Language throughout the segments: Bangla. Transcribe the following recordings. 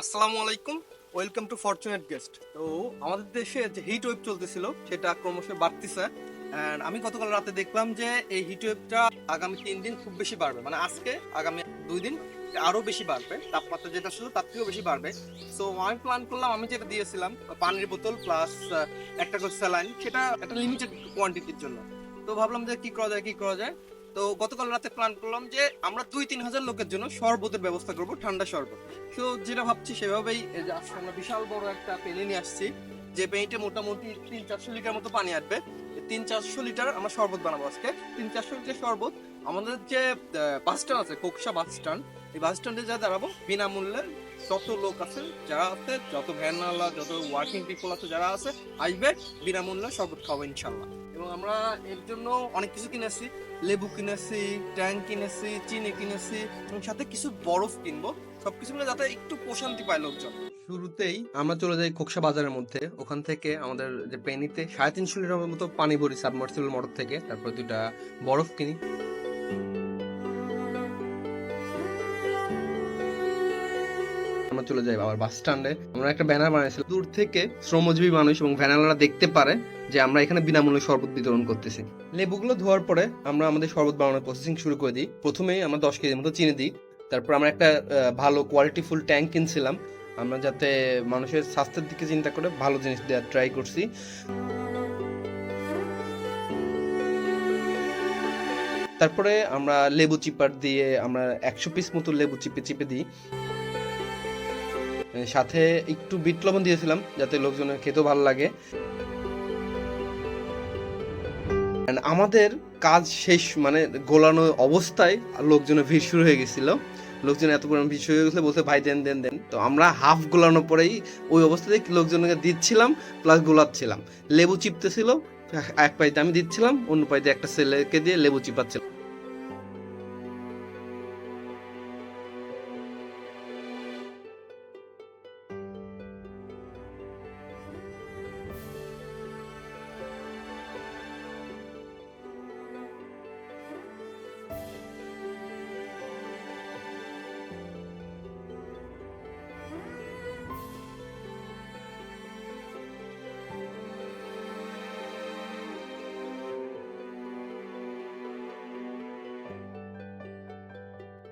আসসালামু আলাইকুম, ওয়েলকাম টু ফরচুনেট গেস্ট। তো আমাদের দেশে যে হিট ওয়েভ চলতেছিল, সেটা ক্রমশ বাড়তেছে। অ্যান্ড আমি গতকাল রাতে দেখলাম যে এই হিট ওয়েভটা আগামী তিন দিন খুব বেশি বাড়বে। মানে আজকে, আগামী দুই দিন আরও বেশি বাড়বে। তাপমাত্রা যেটা ছিল, তার থেকেও বেশি বাড়বে। সো আমি প্ল্যান করলাম, আমি যেটা দিয়েছিলাম, পানির বোতল প্লাস একটা করে স্যালাইন সেটা একটা লিমিটেড কোয়ান্টিটির জন্য। তো ভাবলাম যে কি করা যায়, কি করা যায়? তো গতকাল রাতে প্ল্যান করলাম যে আমরা দুই তিন হাজার লোকের জন্য শরবতের ব্যবস্থা করব, ঠান্ডা শরবত। তো যেটা ভাবছি সেভাবেই আজকে আমরা বিশাল বড় একটা পেনি নিয়ে আসছি, যে পেনিতে মোটামুটি তিন চারশো লিটার মতো পানি আসবে। তিন চারশো লিটার আমরা শরবত বানাবো আজকে। তিন চারশো লিটার শরবত, আমাদের যে বাস স্ট্যান্ড আছে, কোকসা বাস স্ট্যান্ড এই বাস স্ট্যান্ডে যা দাঁড়াবো বিনামূল্যে যত লোক আছে, যারা আছে, যত ভ্যানওয়ালা, যত ওয়ার্কিং পিপল আছে, যারা আছে, আসবে, বিনামূল্যে শরবত খাব ইনশাল্লাহ এবং আমরা এর জন্য অনেক কিছু কিনেছি, লেবু কিনেছি ট্যাঙ্ক কিনেছি, চিনি কিনেছি, এবং সাথে কিছু বরফ কিনবো, সবকিছু মিলে যাতে একটু প্রশান্তি পায় লোকজন। শুরুতেই আমরা চলে যাই খোকসা বাজারের মধ্যে। ওখান থেকে আমাদের যে পেনিতে সাড়ে তিনশো লিটার মতো পানি ভরি সাবমার্সিবল মোটর থেকে, তারপর দুটা বরফ কিনি। আমরা চলে যাই আবার বাস স্ট্যান্ডে আমরা একটা ব্যানার বানিয়েছিলাম দূর থেকে শ্রমজীবী মানুষ এবং ভ্যানালারা দেখতে পারে যে আমরা এখানে বিনামূল্যে শরবত বিতরণ করতেছি। লেবুগুলো ধোয়ার পরে আমরা আমাদের শরবত বানানোর প্রসেসিং শুরু করে দিই। প্রথমেই আমরা দশ কেজির মতো চিনি দিই। তারপর আমরা একটা ভালো কোয়ালিটি ফুল ট্যাঙ্ক কিনছিলাম। আমরা যাতে মানুষের স্বাস্থ্যের দিকে চিন্তা করে ভালো জিনিস দেওয়ার ট্রাই করছি। তারপরে আমরা লেবু চিপার দিয়ে আমরা একশো পিস মতো লেবু চিপে চিপে দিই। সাথে একটু বিট লবণ দিয়েছিলাম, যাতে লোকজনের খেতেও ভালো লাগে। আমাদের কাজ শেষ মানে গোলানো অবস্থায় লোকজনের ভিড় শুরু হয়ে গেছিল। লোকজন এত পরিমাণ ভিড় শুরু হয়ে গেছিল বলতে ভাই, দেন দেন দেন। তো আমরা হাফ গোলানোর পরেই ওই অবস্থাতে লোকজনকে দিচ্ছিলাম প্লাস গোলাচ্ছিলাম। লেবু চিপতেছিল, এক পাইতে আমি দিচ্ছিলাম, অন্য পাইতে একটা ছেলেকে দিয়ে লেবু চিপাচ্ছিলাম।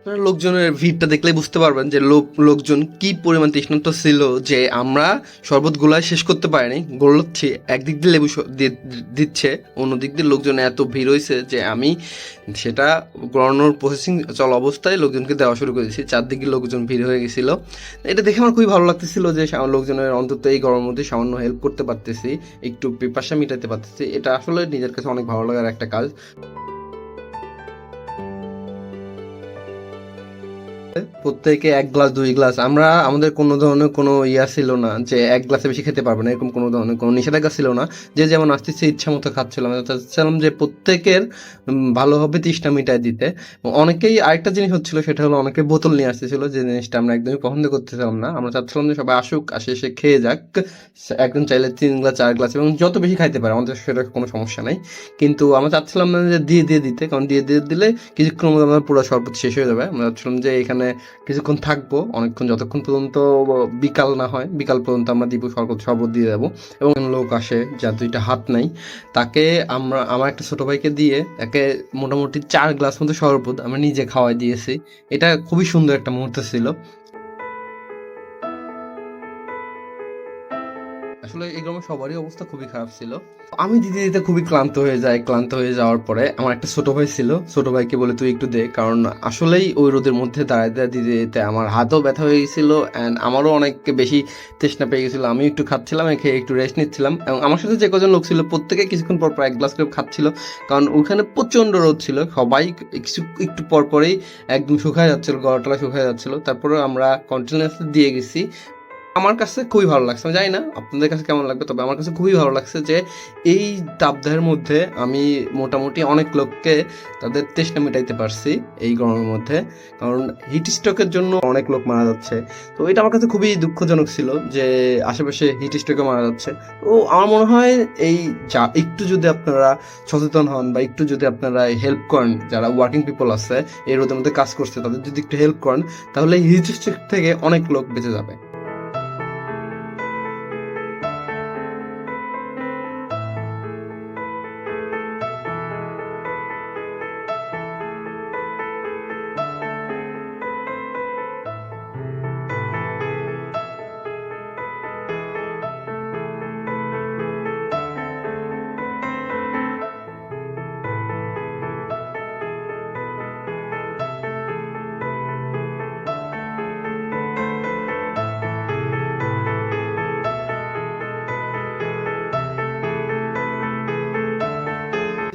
আপনারা লোকজনের ভিড়টা দেখলে বুঝতে পারবেন যে লোক, লোকজন কি পরিমাণ তৃষ্ণান্ত ছিল যে আমরা শরবতগুলা শেষ করতে পারিনি। গোলাচ্ছি একদিক দিয়ে লেবু দিচ্ছে, অন্যদিক দিয়ে লোকজন এত ভিড় হয়েছে যে আমি সেটা গড়ানোর প্রসেসিং চল অবস্থায় লোকজনকে দেওয়া শুরু করেছি চারদিকে লোকজন ভিড় হয়ে গেছিল। এটা দেখে আমার খুবই ভালো লাগতেছিল যে লোকজনের অন্তত এই গরমের মধ্যে সামান্য হেল্প করতে পারতেছি, একটু পিপাসা মিটাতে পারতেছি। এটা আসলে নিজের কাছে অনেক ভালো লাগার একটা কাজ। প্রত্যেকে এক গ্লাস দুই গ্লাস আমরা, আমাদের কোনো ধরনের কোনো ইয়া ছিল না যে এক গ্লাসে বেশি খেতে পারবে না, এরকম কোনো ধরনের কোনো নিষেধাজ্ঞা ছিল না। যে যেমন আসতেছে, ইচ্ছা মতো খাচ্ছিলাম চাচ্ছিলাম যে প্রত্যেকের ভালোভাবে তৃষ্ণা মিটায় দিতে। অনেকেই আরেকটা জিনিস হচ্ছিল, সেটা হলো অনেকে বোতল নিয়ে আসতেছিল, যে জিনিসটা আমরা একদমই পছন্দ করতেছিলাম না। আমরা চাচ্ছিলাম যে সবাই আসুক, আসে, এসে খেয়ে যাক। একজন চাইলে তিন গ্লাস চার গ্লাস এবং যত বেশি খাইতে পারে, আমাদের সেটা কোনো সমস্যা নাই। কিন্তু আমরা চাচ্ছিলাম না যে দিয়ে দিয়ে দিতে, কারণ দিয়ে দিয়ে দিলে কিছুক্ষণ আমাদের পুরো শরবত শেষ হয়ে যাবে। আমরা চাচ্ছিলাম যে এখানে কিছুক্ষণ থাকব, অনেকক্ষণ যতক্ষণ পর্যন্ত বিকাল না হয়, বিকাল পর্যন্ত আমরা দিব শরবত শরবত দিয়ে দেবো। এবং লোক আসে যার দুইটা হাত নাই, তাকে আমরা, আমার একটা ছোটো ভাইকে দিয়ে একে মোটামুটি চার গ্লাস মতো শরবত আমি নিজে খাওয়াই দিয়েছি। এটা খুবই সুন্দর একটা মুহূর্ত ছিল। আসলে এই গ্রামে সবারই অবস্থা খুবই খারাপ ছিল। আমি দিতে দিতে খুবই ক্লান্ত হয়ে যাই, ক্লান্ত হয়ে যাওয়ার পরে আমার একটা ছোট ভাই ছিল। ছোট ভাইকে বলে, তুই একটু দে। কারণ আসলেই ওই রোদের মধ্যে দাঁড়ায় দাঁড়ায় দিতে দিতে আমার হাতও ব্যথা হয়ে গেছিল অ্যান্ড আমারও অনেক বেশি তৃষ্ণা পেয়ে গেছিল। আমি একটু খাচ্ছিলাম খেয়ে একটু রেস্ট নিচ্ছিলাম এবং আমার সাথে যে কজন লোক ছিল, প্রত্যেকে কিছুক্ষণ পর পর এক গ্লাস করে খাচ্ছিল। কারণ ওখানে প্রচণ্ড রোদ ছিল, সবাই কিছু, একটু পর পরেই একদম শুকায় যাচ্ছিল গলাটলা শুকায় যাচ্ছিল। তারপরে আমরা কন্টিনিউসলি দিয়ে গেছি। আমার কাছে খুবই ভালো লাগছে। আমি জানি না আপনাদের কাছে কেমন লাগবে, তবে আমার কাছে খুবই ভালো লাগছে যে এই তাপদাহের মধ্যে আমি মোটামুটি অনেক লোককে তাদের তেষ্টা মেটাইতে পারছি এই গরমের মধ্যে। কারণ হিট স্ট্রোকের জন্য অনেক লোক মারা যাচ্ছে। তো এটা আমার কাছে খুবই দুঃখজনক ছিল যে আশেপাশে হিট স্ট্রোকে মারা যাচ্ছে। তো আমার মনে হয় এই যা, একটু যদি আপনারা সচেতন হন বা একটু যদি আপনারা হেল্প করেন, যারা ওয়ার্কিং পিপল আছে, এই রোদের মধ্যে কাজ করছে, তাদের যদি একটু হেল্প করেন, তাহলে হিট স্ট্রোক থেকে অনেক লোক বেঁচে যাবে।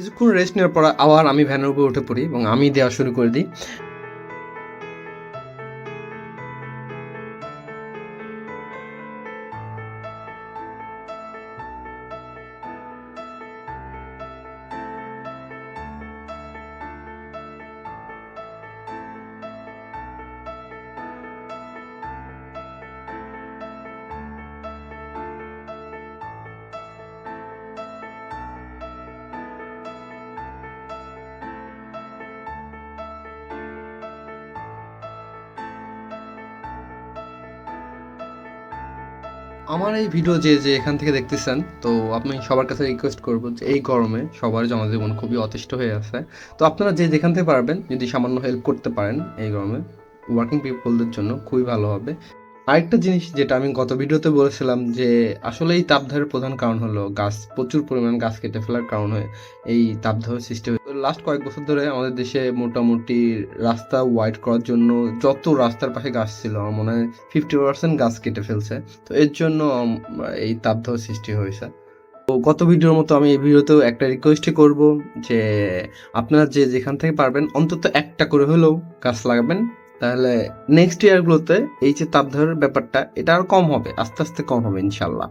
কিছুক্ষণ রেস্ট নেওয়ার পর আবার আমি ভ্যানের উপরে উঠে পড়ি এবং আমি দেওয়া শুরু করে দিই। আমার এই ভিডিও যে যে এখান থেকে দেখতেছেন, তো আপনি সবার কাছে রিকোয়েস্ট করব যে, এই গরমে সবার জনজীবন খুবই অতিষ্ঠ হয়ে আছে। তো আপনারা যে যেখান থেকে পারবেন, যদি সামান্য হেল্প করতে পারেন এই গরমে ওয়ার্কিং পিপলদের জন্য খুবই ভালো হবে। আরেকটা জিনিস যেটা আমি গত ভিডিওতে বলেছিলাম যে আসলে এই তাপদাহের প্রধান কারণ হলো গাছ, প্রচুর পরিমাণ গাছ কেটে ফেলার কারণে এই তাপদাহ সৃষ্টি হয় লাস্ট কয়েক বছর ধরে আমাদের দেশে মোটামুটি রাস্তা ওয়াইড করার জন্য যত রাস্তার পাশে গাছ ছিল, আমার মনে হয় ফিফটি পার্সেন্ট গাছ কেটে ফেলছে। তো এর জন্য এই তাপদাহ সৃষ্টি হয়েছে। তো গত ভিডিওর মতো আমি এই ভিডিওতেও একটা রিকোয়েস্টই করব যে আপনারা যে যেখান থেকে পারবেন অন্তত একটা করে হলেও গাছ লাগাবেন। তাহলে নেক্সট ইয়ারগুলোতে এই যে তাপদাহের ব্যাপারটা, এটা আর কম হবে, আস্তে আস্তে কম হবে ইনশাল্লাহ।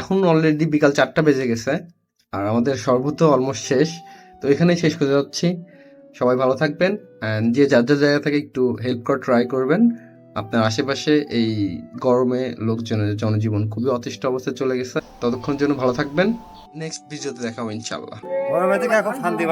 এখন অলরেডি বিকাল চারটা বেজে গেছে, আর আমাদের শরবত অলমোস্ট শেষ। তো এখানেই শেষ করে যাচ্ছি। সবাই ভালো থাকবেন অ্যান্ড যে যার যার জায়গা থেকে একটু হেল্প করার ট্রাই করবেন, আপনার আশেপাশে এই গরমে লোকজনের জনজীবন খুবই অতিষ্ঠ অবস্থায় চলে গেছে। ততক্ষণ জন্য ভালো থাকবেন। নেক্সট ভিডিওতে দেখাবো ইনশাল্লাহ গরমে থেকে এখন শান্তি